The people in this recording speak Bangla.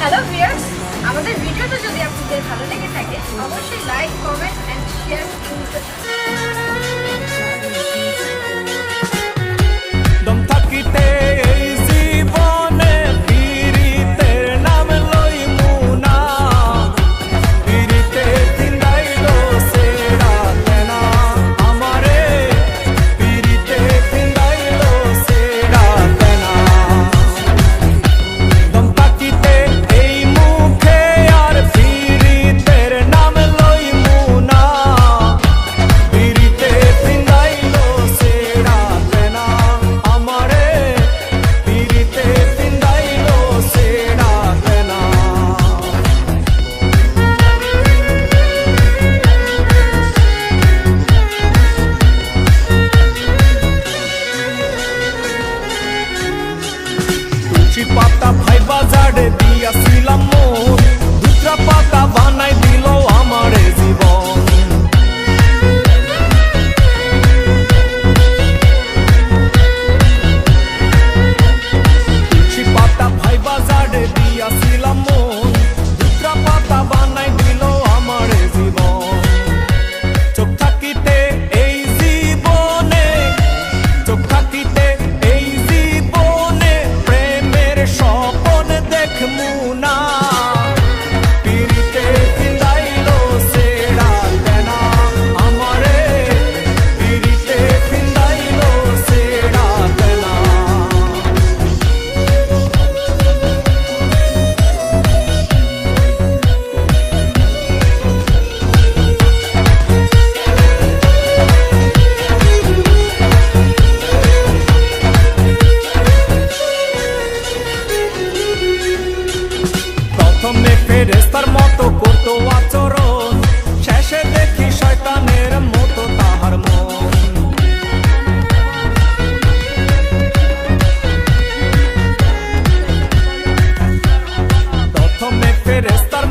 হ্যালো ভিউয়ার্স আমাদের ভিডিওটা যদি আপনাদের ভালো লেগে থাকে অবশ্যই like comment and share Tipo, 24 রেস্তার